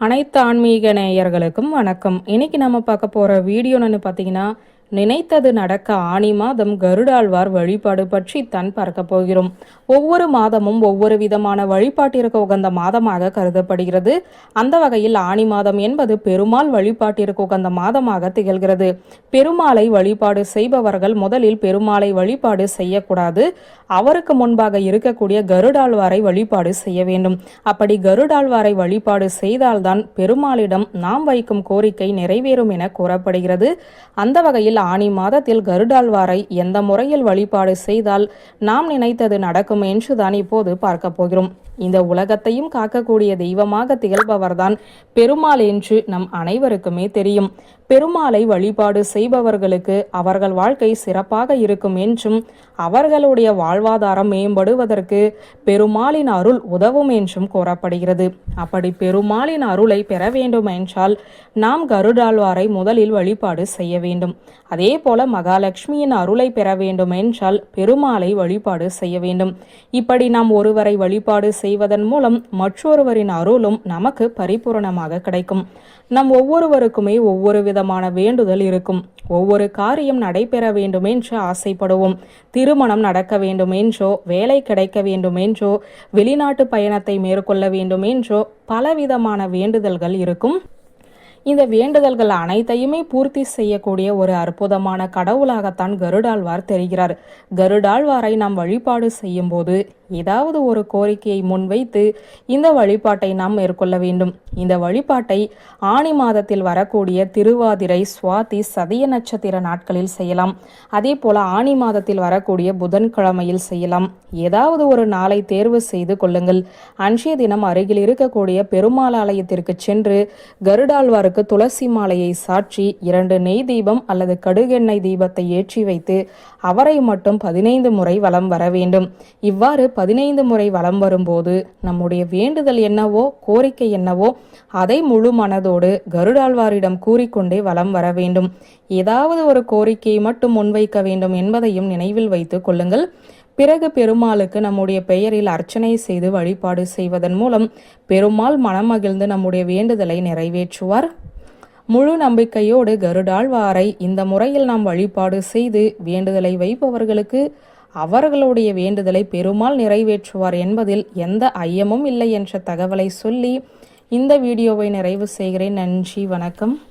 அனைத்து ஆன்மீக நேயர்களுக்கும் வணக்கம். இன்னைக்கு நம்ம பார்க்க போற வீடியோன்னு பார்த்தீங்கன்னா நினைத்தது நடக்க ஆணி மாதம் கருடாழ்வார் வழிபாடு பற்றி தான் பார்க்க போகிறோம். ஒவ்வொரு மாதமும் ஒவ்வொரு விதமான வழிபாட்டிற்கு உகந்த மாதமாக கருதப்படுகிறது. அந்த வகையில் ஆணி மாதம் என்பது பெருமாள் வழிபாட்டிற்கு உகந்த மாதமாக திகழ்கிறது. பெருமாளை வழிபாடு செய்பவர்கள் முதலில் பெருமாளை வழிபாடு செய்யக்கூடாது. அவருக்கு முன்பாக இருக்கக்கூடிய கருடாழ்வாரை வழிபாடு செய்ய வேண்டும். அப்படி கருடாழ்வாரை வழிபாடு செய்தால்தான் பெருமாளிடம் நாம் வைக்கும் கோரிக்கை நிறைவேறும் என கூறப்படுகிறது. அந்த வகையில் ஆணி மாதத்தில் கருடாழ்வாரை எந்த முறையில் வழிபாடு செய்தால் நாம் நினைத்தது நடக்கும் என்றுதான் இப்போது பார்க்க போகிறோம். இந்த உலகத்தையும் காக்கக்கூடிய தெய்வமாக திகழ்பவர்தான் பெருமாள் என்று நம் அனைவருக்குமே தெரியும். பெருமாளை வழிபாடு செய்பவர்களுக்கு அவர்கள் வாழ்க்கை சிறப்பாக இருக்கும் என்றும் அவர்களுடைய வாழ்வாதாரம் மேம்படுவதற்கு பெருமாளின் அருள் உதவும் என்றும் கூறப்படுகிறது. அப்படி பெருமாளின் அருளை பெற வேண்டும் என்றால் நாம் கருடாழ்வாரை முதலில் வழிபாடு செய்ய வேண்டும். அதே போல மகாலட்சுமியின் அருளை பெற வேண்டும் என்றால் பெருமாளை வழிபாடு செய்ய வேண்டும். இப்படி நாம் ஒருவரை வழிபாடு செய்வதன் மூலம் மற்றொருவரின் அருளும் நமக்கு பரிபூரணமாக கிடைக்கும். நம் ஒவ்வொருவருக்குமே ஒவ்வொரு விதமான வேண்டுதல் இருக்கும். ஒவ்வொரு காரியம் நடைபெற வேண்டும் என்று ஆசைப்படுவோம். திருமணம் நடக்க வேண்டும் என்றோ வேலை கிடைக்க வேண்டும் என்றோ வெளிநாட்டு பயணத்தை மேற்கொள்ள வேண்டும் என்றோ பலவிதமான வேண்டுதல்கள் இருக்கும். இந்த வேண்டுதல்கள் அனைத்தையுமே பூர்த்தி செய்யக்கூடிய ஒரு அற்புதமான கடவுளாகத்தான் கருடாழ்வார் தெரிகிறார். கருடாழ்வாரை நாம் வழிபாடு செய்யும் போது ஏதாவது ஒரு கோரிக்கையை முன்வைத்து இந்த வழிபாட்டை நாம் மேற்கொள்ள வேண்டும். இந்த வழிபாட்டை ஆணி மாதத்தில் வரக்கூடிய திருவாதிரை சுவாதி சதய நட்சத்திர நாட்களில் செய்யலாம். அதே போல ஆணி மாதத்தில் வரக்கூடிய புதன்கிழமையில் செய்யலாம். ஏதாவது ஒரு நாளை தேர்வு செய்து கொள்ளுங்கள். அன்றைய தினம் அருகில் இருக்கக்கூடிய பெருமாள் ஆலயத்திற்கு சென்று கருடாழ்வாருக்கு துளசி மாலையை சாற்றி இரண்டு நெய் தீபம் அல்லது கடுகெண்ணெய் தீபத்தை ஏற்றி வைத்து அவரை மட்டும் பதினைந்து முறை வலம் வர வேண்டும். இவ்வாறு பதினைந்து முறை வலம் வரும்போது நம்முடைய வேண்டுதல் என்னவோ கோரிக்கை என்னவோ அதை முழு மனதோடு கருடாழ்வாரிடம் கூறிக்கொண்டே வலம் வர வேண்டும். ஏதாவது ஒரு கோரிக்கையை மட்டும் முன்வைக்க வேண்டும் என்பதையும் நினைவில் வைத்துக் கொள்ளுங்கள். பிறகு பெருமாளுக்கு நம்முடைய பெயரில் அர்ச்சனை செய்து வழிபாடு செய்வதன் மூலம் பெருமாள் மனமகிழ்ந்து நம்முடைய வேண்டுதலை நிறைவேற்றுவார். முழு நம்பிக்கையோடு கருடாழ்வாரை இந்த முறையில் நாம் வழிபாடு செய்து வேண்டுதலை வைப்பவர்களுக்கு அவர்களுடைய வேண்டுதலை பெருமாள் நிறைவேற்றுவார் என்பதில் எந்த ஐயமும் இல்லை என்ற தகவலை சொல்லி இந்த வீடியோவை நிறைவு செய்கிறேன். நன்றி வணக்கம்.